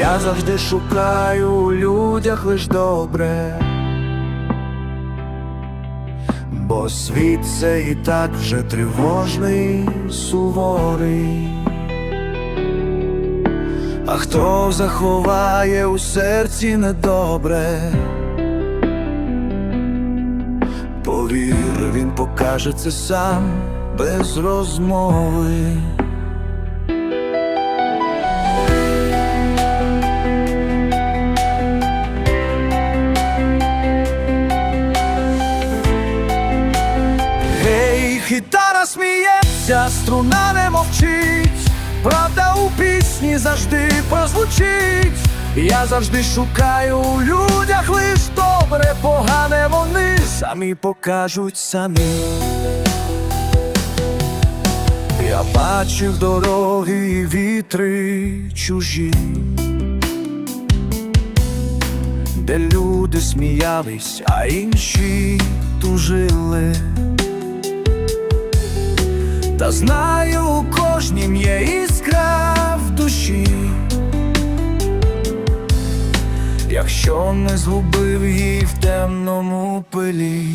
Я завжди шукаю у людях лиш добре. Бо світ це і так вже тривожний, суворий. А хто заховає у серці недобре? Повір, він покаже це сам без розмови. Сміється, струна не мовчить, правда у пісні завжди прозвучить. Я завжди шукаю у людях лиш добре, погане вони самі покажуть самі. Я бачив дороги і вітри чужі, де люди сміялись, а інші тужили. Та знаю, у кожнім є іскра в душі, якщо не згубив її в темному пилі.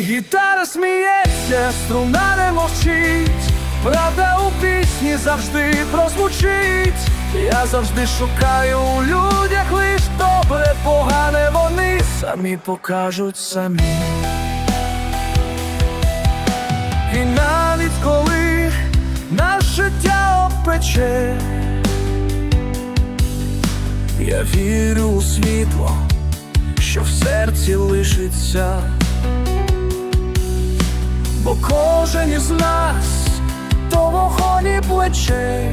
Гітара сміється, струна не мовчить, правда у пісні завжди прозвучить. Я завжди шукаю у людях лиш добре, погане вони самі покажуть самі. І навіть коли наше життя опече, я вірю у світло, що в серці лишиться. Бо кожен із нас то вогонь і плече,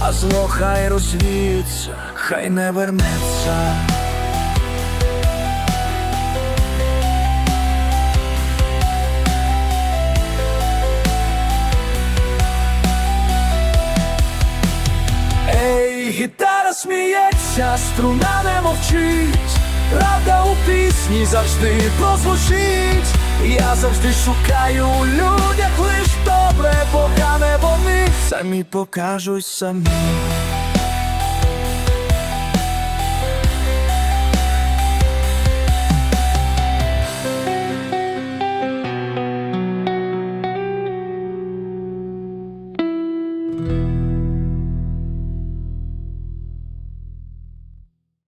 а зло хай розвіється, хай не вернеться. Ей, гітара сміється, струна не мовчить, правда у пісні завжди прозвучить. Ja zavždy šukaju u ljudjah liš dobre Boga nebo mi Saj mi pokažuj se mi